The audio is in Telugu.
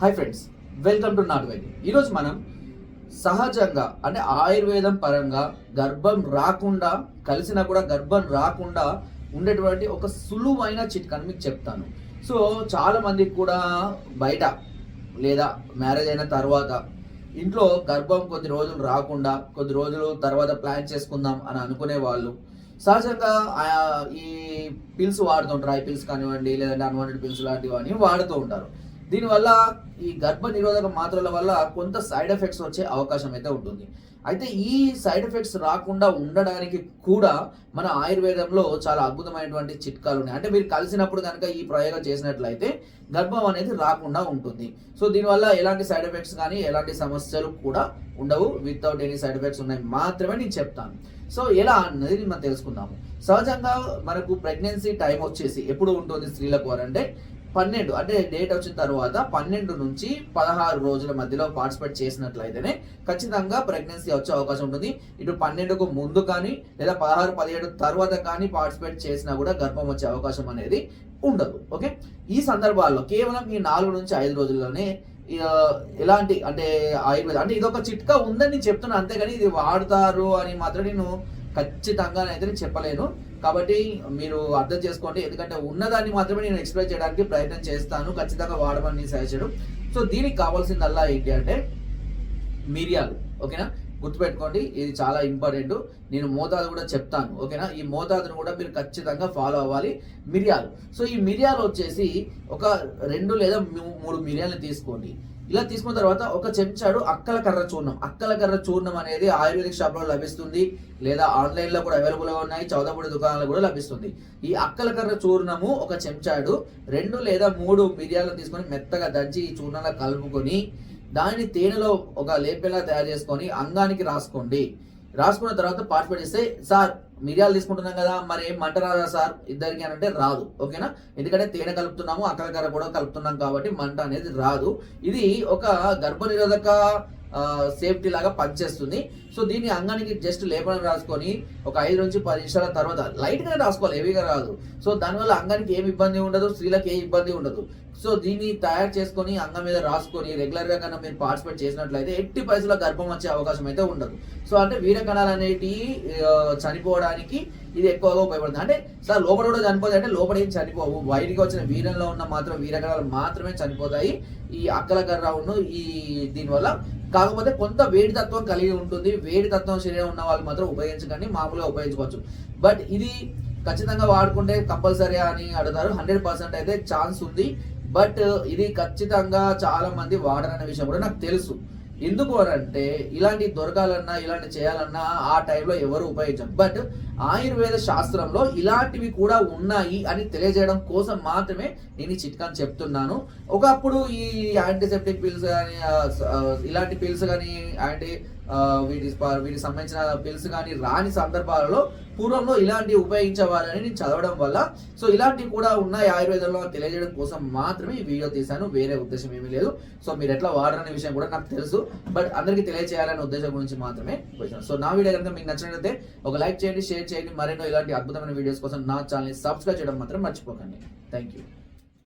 హాయ్ ఫ్రెండ్స్ వెల్కమ్ టు నాట్ వైద్యం ఈరోజు మనం సహజంగా అంటే ఆయుర్వేదం పరంగా గర్భం రాకుండా కలిసినా కూడా గర్భం రాకుండా ఉండేటువంటి ఒక సులువైన చిట్కాని మీకు చెప్తాను. సో చాలా మందికి కూడా బయట లేదా మ్యారేజ్ అయిన తర్వాత ఇంట్లో గర్భం కొద్ది రోజులు రాకుండా కొద్ది రోజులు తర్వాత ప్లాన్ చేసుకుందాం అని అనుకునే వాళ్ళు సహజంగా ఈ పిల్స్ వాడుతుంటారు ఐ పిల్స్ కానివ్వండి లేదంటే అన్వాంటెడ్ పిల్స్ లాంటివి అని వాడుతూ ఉంటారు. దీనివల్ల ఈ గర్భ నిరోధక మాత్రల వల్ల కొంత సైడ్ ఎఫెక్ట్స్ వచ్చే అవకాశం అయితే ఉంటుంది. అయితే ఈ సైడ్ ఎఫెక్ట్స్ రాకుండా ఉండడానికి కూడా మన ఆయుర్వేదంలో చాలా అద్భుతమైనటువంటి చిట్కాలు ఉన్నాయి. అంటే మీరు కలిసినప్పుడు కనుక ఈ ప్రయోగం చేసినట్లయితే గర్భం అనేది రాకుండా ఉంటుంది. సో దీనివల్ల ఎలాంటి సైడ్ ఎఫెక్ట్స్ కానీ ఎలాంటి సమస్యలు కూడా ఉండవు. వితౌట్ ఎనీ సైడ్ ఎఫెక్ట్స్ ఉన్నాయి మాత్రమే నేను చెప్తాను. సో ఎలా అన్నది మనం తెలుసుకుందాము. సహజంగా మనకు ప్రెగ్నెన్సీ టైం వచ్చేసి ఎప్పుడు ఉంటుంది స్త్రీలకు అంటే పన్నెండు అంటే డేట్ వచ్చిన తర్వాత పన్నెండు నుంచి పదహారు రోజుల మధ్యలో పార్టిసిపేట్ చేసినట్లయితేనే ఖచ్చితంగా ప్రెగ్నెన్సీ వచ్చే అవకాశం ఉంటుంది. ఇటు పన్నెండుకు ముందు కానీ లేదా పదహారు పదిహేడు తర్వాత కానీ పార్టిసిపేట్ చేసినా కూడా గర్భం వచ్చే అవకాశం అనేది ఉండదు. ఓకే? ఈ సందర్భాల్లో కేవలం ఈ నాలుగు నుంచి ఐదు రోజుల్లోనే ఎలాంటి అంటే ఆయుర్వేద అంటే ఇది ఒక చిట్కా ఉందని నేను చెప్తున్నా. అంతేగాని ఇది వాడతారు అని మాత్రం నేను ఖచ్చితంగా అయితే నేను చెప్పలేను. కాబట్టి మీరు అర్థం చేసుకోండి. ఎందుకంటే ఉన్నదాన్ని మాత్రమే నేను ఎక్స్ప్లెయిన్ చేయడానికి ప్రయత్నం చేస్తాను. ఖచ్చితంగా వాడమని నేను సజెస్ట్ సో దీనికి కావాల్సిందల్లా ఏంటి అంటే మిరియాలు. ఓకేనా? గుర్తుపెట్టుకోండి ఇది చాలా ఇంపార్టెంట్. నేను మోతాదు కూడా చెప్తాను. ఓకేనా? ఈ మోతాదును కూడా మీరు ఖచ్చితంగా ఫాలో అవ్వాలి. మిరియాలు. సో ఈ మిరియాలు వచ్చేసి ఒక రెండు లేదా మూ- మూడు మిరియాలు తీసుకోండి. ఇలా తీసుకున్న తర్వాత ఒక చెంచాడు అక్కల కర్ర చూర్ణం. అక్కల కర్ర చూర్ణం అనేది ఆయుర్వేదిక్ షాప్లో లభిస్తుంది. లేదా ఆన్లైన్లో కూడా అవైలబుల్గా ఉన్నాయి. చౌదపూడి దుకాణాలు కూడా లభిస్తుంది. ఈ అక్కల కర్ర చూర్ణము ఒక చెంచాడు రెండు లేదా మూడు మిరియాలను తీసుకొని మెత్తగా దంచి ఈ చూర్ణంలో కలుపుకొని దానిని తేనెలో ఒక లేపెలా తయారు చేసుకొని అంగానికి రాసుకోండి. రాసుకున్న తర్వాత పార్టిసిపేట్ చేస్తే సార్ మిరియాలు తీసుకుంటున్నాం కదా మరి ఏం మంట రాదా సార్? ఇద్దరికి అని అంటే రాదు. ఓకేనా? ఎందుకంటే తేనె కలుపుతున్నాము అక్కలకర్ర కూడా కలుపుతున్నాం కాబట్టి మంట అనేది రాదు. ఇది ఒక గర్భనిరోధక సేఫ్టీ లాగా పనిచేస్తుంది. సో దీన్ని అంగానికి జస్ట్ లేపనం రాసుకొని ఒక ఐదు నుంచి పది నిమిషాల తర్వాత లైట్గానే రాసుకోవాలి హెవీగా రాదు. సో దానివల్ల అంగానికి ఏమి ఇబ్బంది ఉండదు స్త్రీలకు ఏ ఇబ్బంది ఉండదు. సో దీన్ని తయారు చేసుకొని అంగం మీద రాసుకొని రెగ్యులర్గా కన్నా మీరు పార్టిసిపేట్ చేసినట్లయితే ఎట్టి పరిస్థితుల్లో గర్భం వచ్చే అవకాశం అయితే ఉండదు. సో అంటే వీర కణాలు అనేటి చనిపోవడానికి ఇది ఎక్కువగా ఉపయోగపడుతుంది. అంటే సార్ లోపల కూడా చనిపోతాయి. అంటే లోపల ఏం చనిపోవు. బయటికి వచ్చిన వీరంలో ఉన్న మాత్రం వీరకణాలు మాత్రమే చనిపోతాయి. ఈ అక్కల కర్రవును ఈ దీనివల్ల కాకపోతే కొంత వేడి తత్వం కలిగి ఉంటుంది. వేడి తత్వం శరీరం ఉన్న వాళ్ళు మాత్రం ఉపయోగించకండి మామూలుగా ఉపయోగించుకోవచ్చు. బట్ ఇది ఖచ్చితంగా వాడుకుంటే కంపల్సరీ అని అడుగుతారు. హండ్రెడ్ పర్సెంట్ అయితే ఛాన్స్ ఉంది. బట్ ఇది ఖచ్చితంగా చాలా మంది వాడరనే విషయం కూడా నాకు తెలుసు. ఎందుకు అంటే ఇలాంటి దొరకాలన్నా ఇలాంటి చేయాలన్నా ఆ టైంలో ఎవరు ఉపయోగించారు. బట్ ఆయుర్వేద శాస్త్రంలో ఇలాంటివి కూడా ఉన్నాయి అని తెలియజేయడం కోసం మాత్రమే నేను ఈ చిట్కాని చెప్తున్నాను. ఒకప్పుడు ఈ యాంటీసెప్టిక్ పిల్స్ కానీ ఇలాంటి పిల్స్ కానీ యాంటీ వీటి వీటికి సంబంధించిన పిల్స్ కానీ రాని సందర్భాలలో పూర్వంలో ఇలాంటివి ఉపయోగించేవారని నేను చదవడం వల్ల. సో ఇలాంటివి కూడా ఉన్నాయి ఆయుర్వేదంలో తెలియజేయడం కోసం మాత్రమే ఈ వీడియో తీశాను. వేరే ఉద్దేశం ఏమీ లేదు. సో మీరు ఎట్లా వాడరనే విషయం కూడా నాకు తెలుసు. బట్ అందరికీ తెలియజేయాలనే ఉద్దేశం గురించి మాత్రమే వచ్చాను సో నా వీడియో కనుక మీకు నచ్చినట్లయితే ఒక లైక్ చేయండి షేర్ చేయండి. మరెన్నో ఇలాంటి అద్భుతమైన వీడియోస్ కోసం నా ఛానల్ని సబ్స్క్రైబ్ చేయడం మాత్రం మర్చిపోకండి. Thank you